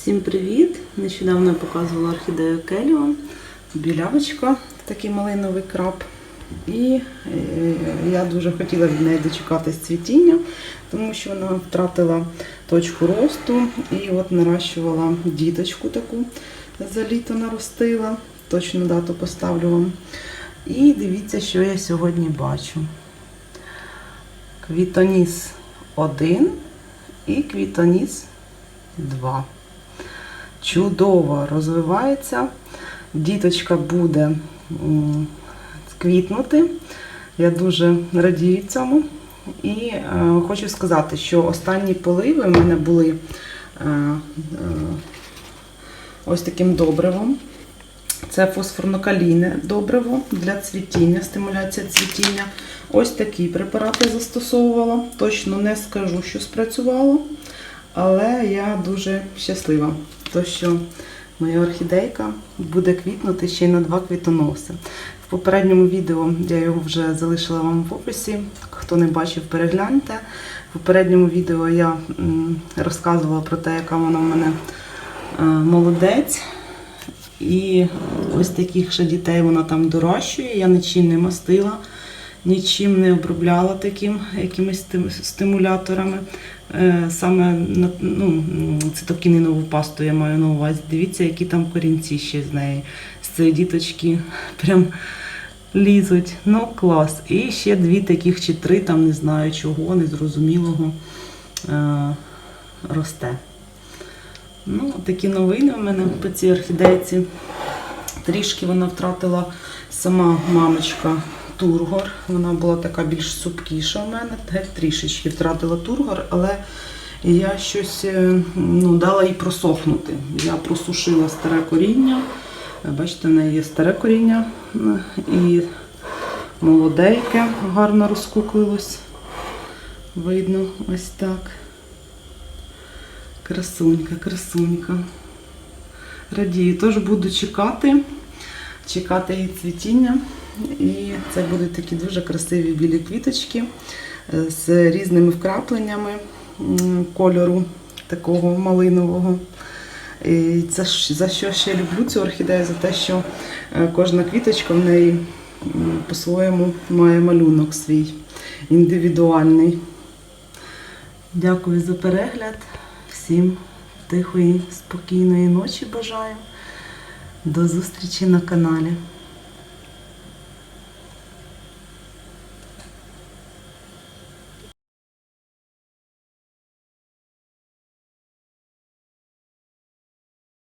Всім привіт! Нещодавно я показувала орхідею Келіо, білявочка, такий малиновий краб. І е, я дуже хотіла від неї дочекатись цвітіння, тому що вона втратила точку росту і от наращувала діточку таку за літо наростила. Точну дату поставлю вам. І дивіться, що я сьогодні бачу. Квітоніс 1 і квітоніс 2. Чудово розвивається. Діточка буде квітнути. Я дуже радію цьому. І е, хочу сказати, що останні поливи в мене були е, е, ось таким добривом. Це фосфорно-калійне добриво для цвітіння, стимуляція цвітіння. Ось такі препарати застосовувала. Точно не скажу, що спрацювало, але я дуже щаслива, то що моя орхідейка буде квітнути ще й на два квітоноси. В попередньому відео я його вже залишила вам в описі. Хто не бачив, перегляньте. В попередньому відео я розказувала про те, яка вона в мене е, молодець. І ось таких ще дітей вона там дорощує. Я нічим не мастила, нічим не обробляла таким якимись стимуляторами. Е, Саме ну, цитокінинову пасту я маю на увазі. Дивіться, які там корінці ще з неї. З цієї діточки прям лізуть. Ну, клас. І ще дві таких чи три, там не знаю чого, незрозумілого е, росте. Ну, такі новини у мене по цій орхідейці. Трішки вона втратила сама мамочка тургор. Вона була така більш супкіша у мене, трішечки втратила тургор, але я щось е, ну, дала їй просохнути. Я просушила старе коріння. Бачите, в неї є старе коріння е, і молодейке гарно розкуклилось. Видно ось так. Красунька, красунька. Радію, тож буду чекати, чекати її цвітіння. І це будуть такі дуже красиві білі квіточки е, з різними вкрапленнями кольору такого малинового. І це за що ще люблю цю орхідею? За те, що е, кожна квіточка в неї по-своєму має малюнок свій індивідуальний. Дякую за перегляд. Всім тихої, спокійної ночі бажаю. До зустрічі на каналі.